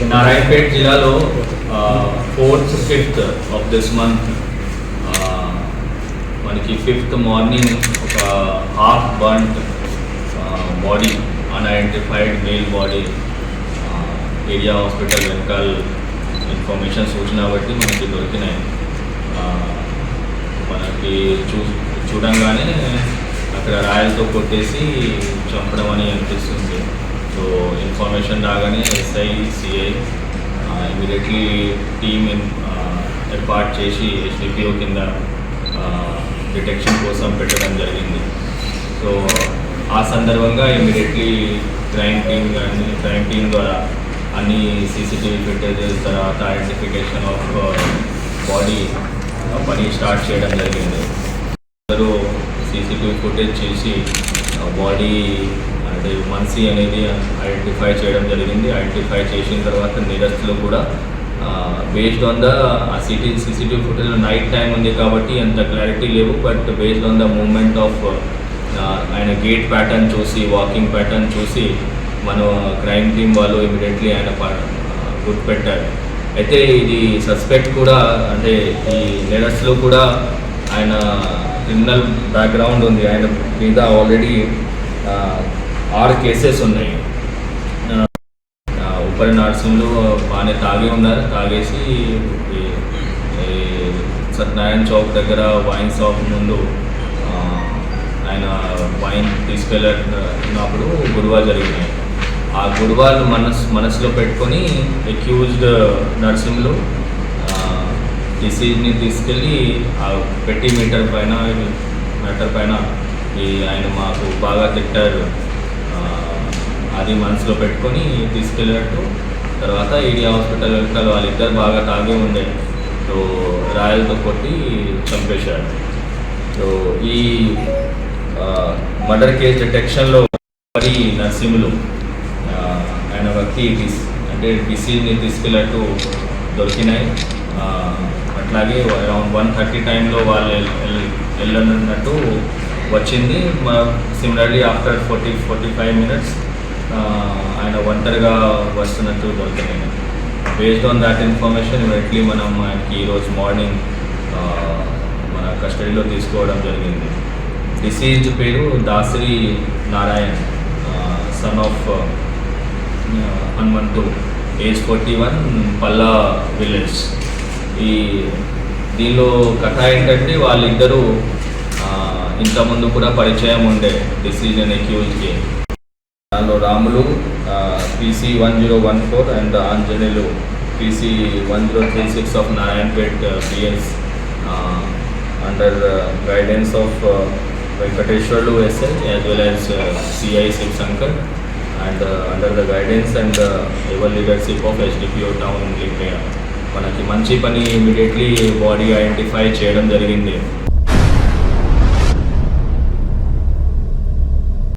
జిల్లాలో fourth fifth of this month మనకి fifth morning ఒక half burnt body unidentified male body area hospital వెనకాల information సూచన బట్టి మనకి దొరికినాయి. Uh, మనకి చూ చూడంగానే అక్కడ రాయలతో కొట్టేసి చంపడం అని అనిపిస్తుంది. ఇన్ఫర్మేషన్ రాగానే ఎస్ఐ సిఐ ఇమీడియట్లీ టీమ్ ఏర్పాటు చేసి హెచ్డిపిఓ కింద డిటెక్షన్ కోసం పెట్టడం జరిగింది. సో ఆ సందర్భంగా ఇమీడియట్లీ క్రైమ్ టీమ్ కానీ క్రైమ్ టీమ్ ద్వారా అన్ని సీసీటీవీ ఫుటేజ్ తర్వాత ఐడెంటిఫికేషన్ ఆఫ్ బాడీ పని స్టార్ట్ చేయడం జరిగింది. అందరూ సీసీటీవీ ఫుటేజ్ చేసి బాడీ అంటే మన్సీ అనేది ఐడెంటిఫై చేయడం జరిగింది. ఐడెంటిఫై చేసిన తర్వాత నిరస్తులు కూడా బేస్డ్ ఆన్ ద ఆ city CCTV footage night time ఉంది కాబట్టి అంత క్లారిటీ లేవు. But based on the movement of ఆయన గేట్ ప్యాటర్న్ చూసి వాకింగ్ ప్యాటర్న్ చూసి మన క్రైమ్ టీం వాళ్ళు ఇమీడియట్లీ ఆయన గుర్తుపెట్టారు. అయితే ఇది సస్పెక్ట్ కూడా అంటే ఈ నేరస్లో కూడా ఆయన క్రిమినల్ బ్యాక్గ్రౌండ్ ఉంది. ఆయన మీద ఆల్రెడీ ఆరు కేసెస్ ఉన్నాయి. ఉపరి నర్సింగ్లు బాగానే తాగి ఉన్నారు. తాగేసి సత్యనారాయణ చౌక్ దగ్గర వైన్ షాప్ ముందు ఆయన వైన్ తీసుకెళ్ళినప్పుడు గురువా జరిగినాయి. ఆ గురువాలు మనస్ మనసులో పెట్టుకొని అక్యూజ్డ్ నర్సింగ్లు డిసీజ్ని తీసుకెళ్ళి ఆ పెట్టి మీటర్ పైన మీటర్ పైన ఈ ఆయన మాకు బాగా తిట్టారు. అది మనసులో పెట్టుకొని తీసుకెళ్ళినట్టు. తర్వాత ఈడీ హాస్పిటల్ వెనకాల వాళ్ళిద్దరు బాగా తాగి ఉండే. సో రాయలతో కొట్టి చంపేశారు. సో ఈ మర్డర్ కేసు డిటెక్షన్లో మరి నర్సింహులు ఆయన వ్యక్తి అంటే డిసీజ్ని తీసుకెళ్ళట్టు దొరికినాయి. అట్లాగే అరౌండ్ వన్ థర్టీ టైంలో వాళ్ళు వెళ్ళనున్నట్టు వచ్చింది. Similarly after forty forty five minutes ఆయన ఒంటరిగా వస్తున్నట్టు దొరికినాయి based on that information immediately మనం ఆయనకి ఈరోజు మార్నింగ్ మన కస్టడీలో తీసుకోవడం జరిగింది. డిసీజ్డ్ పేరు Dasari Narayan son of Hanumanthu age forty one Palla village ఈ దీనిలో కథ ఏంటంటే వాళ్ళిద్దరూ ఇంతకుముందు కూడా పరిచయం ఉండే డిసిజన్ అండ్ దానిలో Ramulu PC one zero one four and Anjaneyulu PC one zero three six of Narayanpet PS under guidance of Venkateswarlu SI as well as CI Shivashankar and under the guidance and ever leadership of SDPO town link మనకి మంచి పని immediately body identify చేయడం జరిగింది.